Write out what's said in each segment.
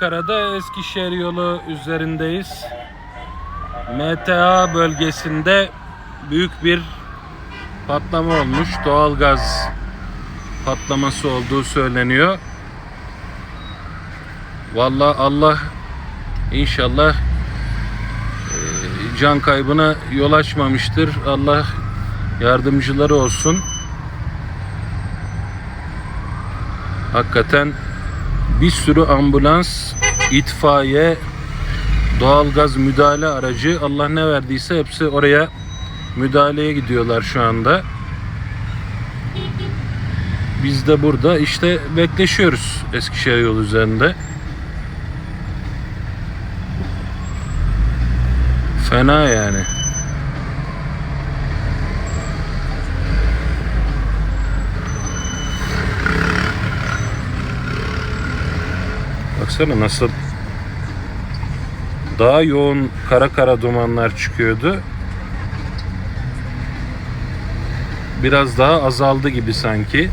Ankara'da Eskişehir yolu üzerindeyiz. MTA bölgesinde büyük bir patlama olmuş. Doğalgaz patlaması olduğu söyleniyor. Vallahi Allah inşallah e, can kaybına yol açmamıştır. Allah yardımcıları olsun. Hakikaten bir sürü ambulans, itfaiye, doğalgaz müdahale aracı Allah ne verdiyse hepsi oraya müdahaleye gidiyorlar şu anda. Biz de burada işte bekleşiyoruz Eskişehir yolu üzerinde. Fena yani. Baksana nasıl daha yoğun kara kara dumanlar çıkıyordu. Biraz daha azaldı gibi sanki.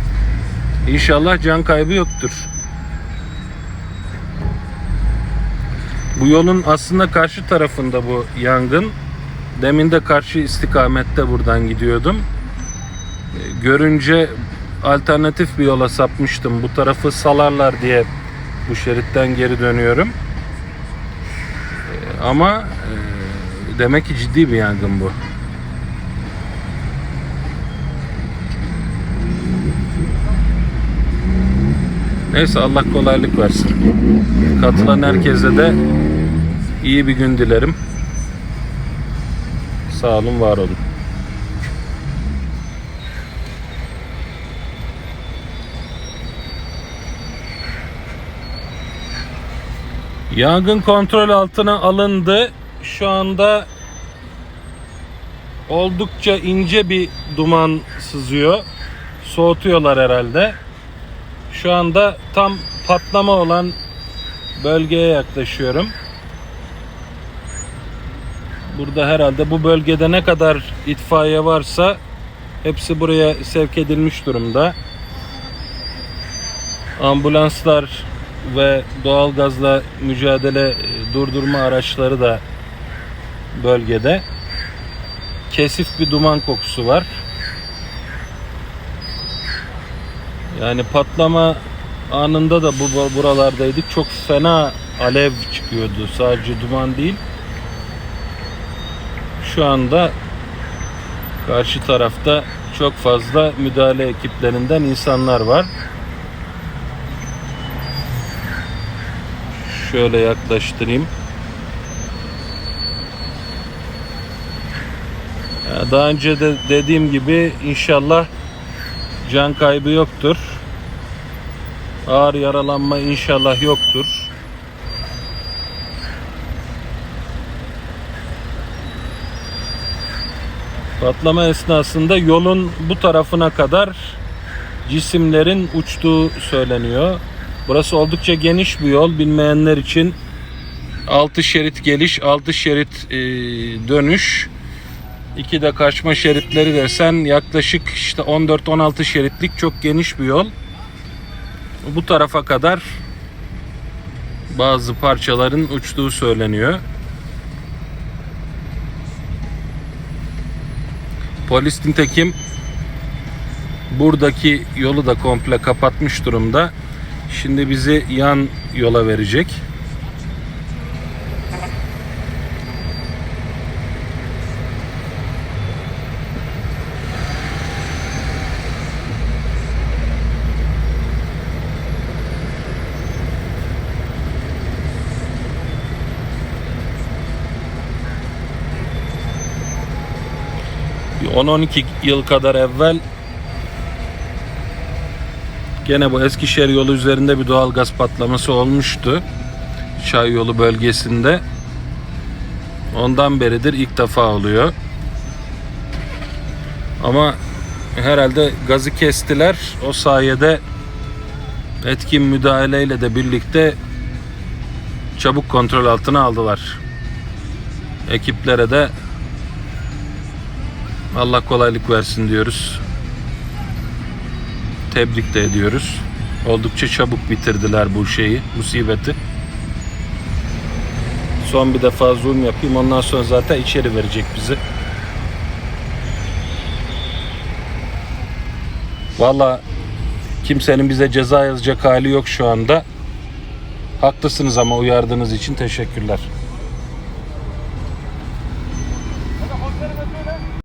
İnşallah can kaybı yoktur. Bu yolun aslında karşı tarafında bu yangın. Demin de karşı istikamette buradan gidiyordum. E, Görünce alternatif bir yola sapmıştım. Bu tarafı salarlar diye bu şeritten geri dönüyorum. E, Ama e, demek ki ciddi bir yangın bu. Neyse Allah kolaylık versin. Katılan herkese de iyi bir gün dilerim. Sağ olun, var olun. Yangın kontrol altına alındı. Şu anda oldukça ince bir duman sızıyor. Soğutuyorlar herhalde. Şu anda tam patlama olan bölgeye yaklaşıyorum. Burada herhalde bu bölgede ne kadar itfaiye varsa hepsi buraya sevk edilmiş durumda. Ambulanslar ve doğalgazla mücadele e, durdurma araçları da bölgede. Kesif bir duman kokusu var. Yani patlama anında da bu buralardaydık. Çok fena alev çıkıyordu. Sadece duman değil. Şu anda karşı tarafta çok fazla müdahale ekiplerinden insanlar var. Şöyle yaklaştırayım. Ya Daha önce de dediğim gibi inşallah can kaybı yoktur. Ağır yaralanma inşallah yoktur. Patlama esnasında yolun bu tarafına kadar cisimlerin uçtuğu söyleniyor. Burası oldukça geniş bir yol. Bilmeyenler için 6 şerit geliş, 6 şerit e, dönüş. İki de kaçma şeritleri desen yaklaşık işte 14-16 şeritlik çok geniş bir yol. Bu tarafa kadar bazı parçaların uçtuğu söyleniyor. Polis nitekim buradaki yolu da komple kapatmış durumda. Şimdi bizi yan yola verecek. Bir 10-12 yıl kadar evvel gene bu Eskişehir yolu üzerinde bir doğal gaz patlaması olmuştu. Çay yolu bölgesinde. Ondan beridir ilk defa oluyor. Ama herhalde gazı kestiler. O sayede etkin müdahaleyle de birlikte çabuk kontrol altına aldılar. Ekiplere de Allah kolaylık versin diyoruz. Tebrik de ediyoruz. Oldukça çabuk bitirdiler bu şeyi, musibeti. Son bir defa zoom yapayım. Ondan sonra zaten içeri verecek bizi. Valla kimsenin bize ceza yazacak hali yok şu anda. Haklısınız ama uyardığınız için teşekkürler.